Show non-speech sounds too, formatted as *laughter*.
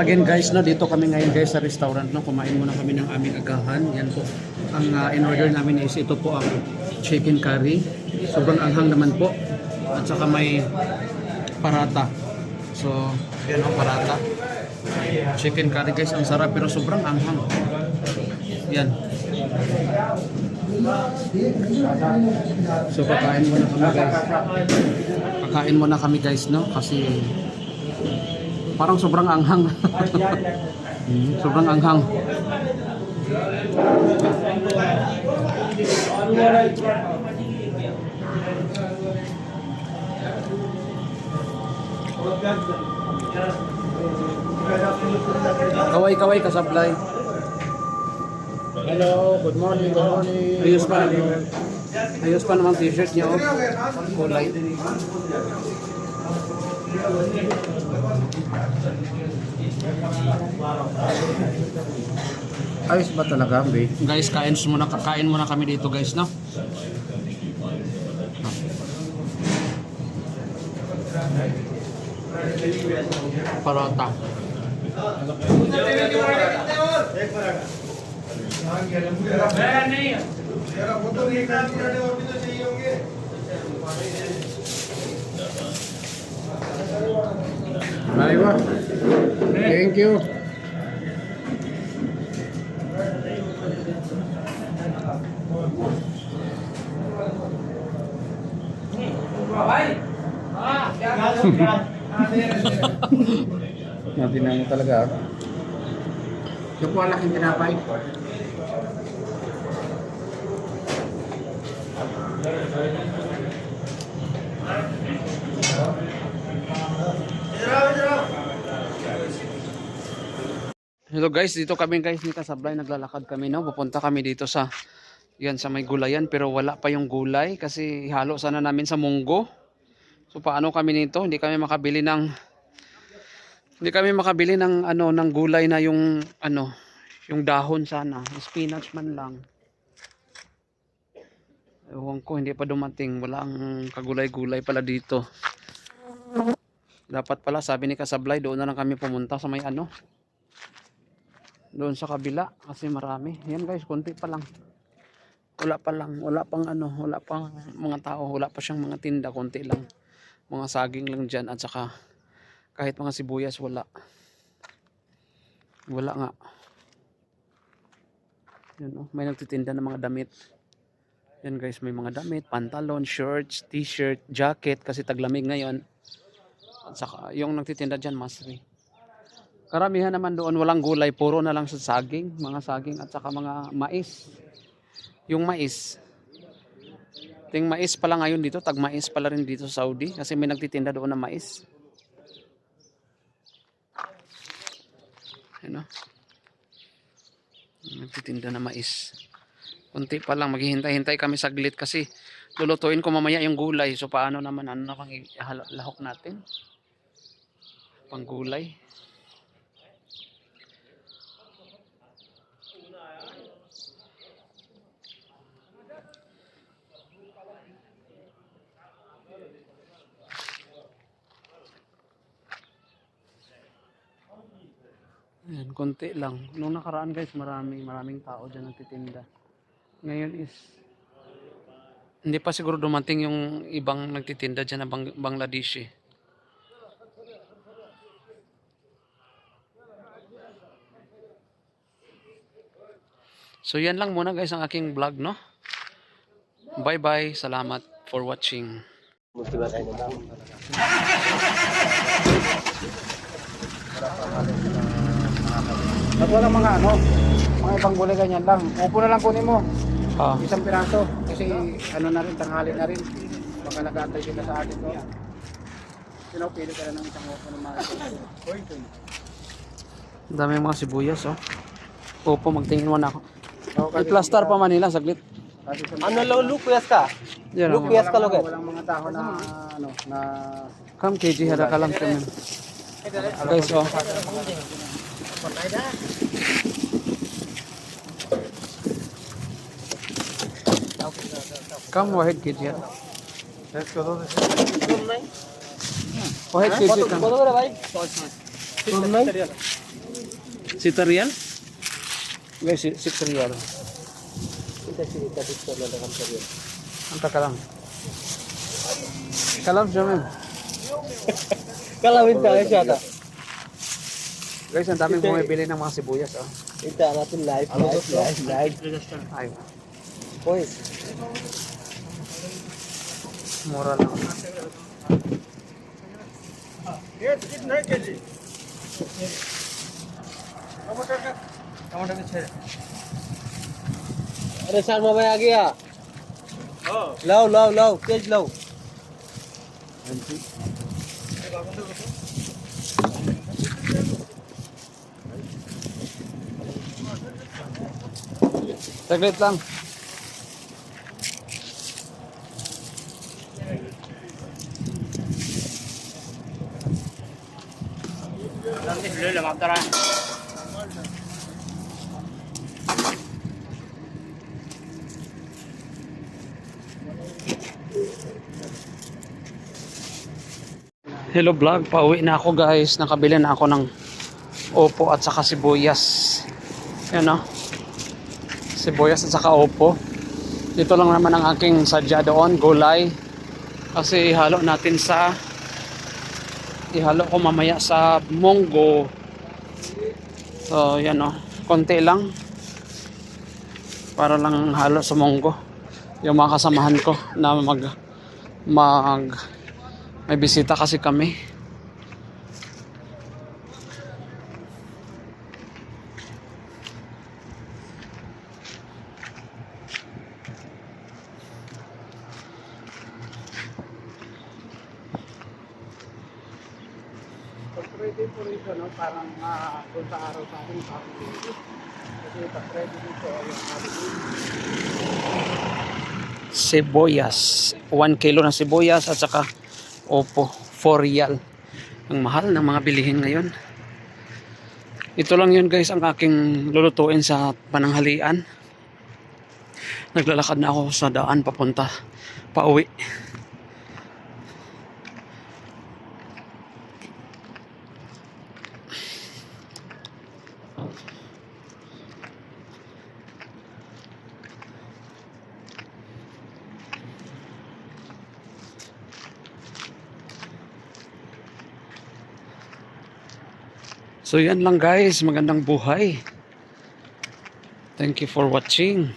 again guys, no, dito kami ngayon guys sa restaurant, no, kumain muna kami ng aming agahan. Yan po. Ang uh, in-order namin is ito po ang chicken curry. Sobrang anghang naman po. At saka may parata. So, yan ang parata. Chicken curry guys, ang sarap pero sobrang anghang. Yan. So, kakain muna kami guys. Kakain muna kami guys, no, kasi Parang sobrang anghang. Hmm, *laughs* sobrang anghang. Kaway-kaway kasablay. Hello, good morning, good morning. Ayos pa. Ayos pa naman t-shirt niya oh. Kulay. Ayos ba talaga, babe? Guys, kain muna kakain muna kami dito guys, no? Parata. Aywa. Thank you. Natin mo talaga. ah. Yung po ang laking tinapay. Hello guys, dito kami guys ni Kasablay naglalakad kami no. Pupunta kami dito sa yan sa may gulayan pero wala pa yung gulay kasi halo sana namin sa munggo. So paano kami nito? Hindi kami makabili ng hindi kami makabili ng ano ng gulay na yung ano yung dahon sana, spinach man lang. Ewan ko, hindi pa dumating. Wala ang kagulay-gulay pala dito. Dapat pala, sabi ni Kasablay, doon na lang kami pumunta sa may ano, doon sa kabila kasi marami. Yan guys konti pa lang. Wala pa lang. Wala pang ano wala pang mga tao. Wala pa siyang mga tinda. Konti lang. Mga saging lang dyan at saka kahit mga sibuyas wala. Wala nga. Yan oh, may nagtitinda ng mga damit. Yan guys may mga damit. Pantalon shirts t-shirt jacket kasi taglamig ngayon. At saka yung nagtitinda dyan masri Karamihan naman doon walang gulay, puro na lang sa saging, mga saging at saka mga mais. Yung mais. Ting mais pala ngayon dito, tag mais pala rin dito sa Saudi kasi may nagtitinda doon ng mais. Ano? Nagtitinda ng mais. Kunti pa lang, maghihintay-hintay kami saglit kasi lulutuin ko mamaya yung gulay. So paano naman, ano na pang lahok natin? Panggulay. Ayan, konti lang. Nung nakaraan guys, marami, maraming tao dyan nagtitinda. Ngayon is, hindi pa siguro dumating yung ibang nagtitinda dyan na bang, Bangladeshi. So yan lang muna guys ang aking vlog no. Bye bye. Salamat for watching. *laughs* At walang mga ano, mga ibang gulay ganyan lang. Upo na lang kunin mo. Ah, Isang piraso. Kasi ano na rin, tanghali na rin. Baka nag-aantay sila sa atin. No? Pinapili ka na ng isang upo ng mga ang dami mga sibuyas oh. Opo, magtingin muna ako. So, kasi- I-plaster pa Manila saglit. Ano lo lupuyas ka? Oh. Lupuyas ka logat. walang mga tao na ano na Come KG, hara ka lang kami. Guys, oh. คนไหนได้ कम वाहिद कीजिए वाहिद कीजिए कम सितर रियाल वैसे सितर रियाल अंत कलम कलम ज़मीन कलम इंतज़ार आता Guys, ang daming bumibili ng mga sibuyas, oh. Ita natin live, live, live, live. Ay, Boys, mura lang. अरे सर मोबाइल आ गया लाओ लाओ लाओ तेज लाओ Saglit lang. Hello vlog, pauwi na ako guys. Nakabili na ako ng opo at saka sibuyas. Yan o. Sibuyas at saka opo. Dito lang naman ang aking sadya doon, gulay. Kasi ihalo natin sa ihalo ko mamaya sa munggo. So, yan o. Konti lang. Para lang halo sa munggo. Yung mga kasamahan ko na mag mag may bisita kasi kami. Rito, no? parang uh, kung sa araw sa atin, sa atin dito. Kasi pag-ready dito, ating sibuyas. 1 kilo ng sibuyas at saka opo, 4 real. Ang mahal ng mga bilihin ngayon. Ito lang yun guys ang aking lulutuin sa pananghalian. Naglalakad na ako sa daan papunta pauwi. So yan lang guys, magandang buhay. Thank you for watching.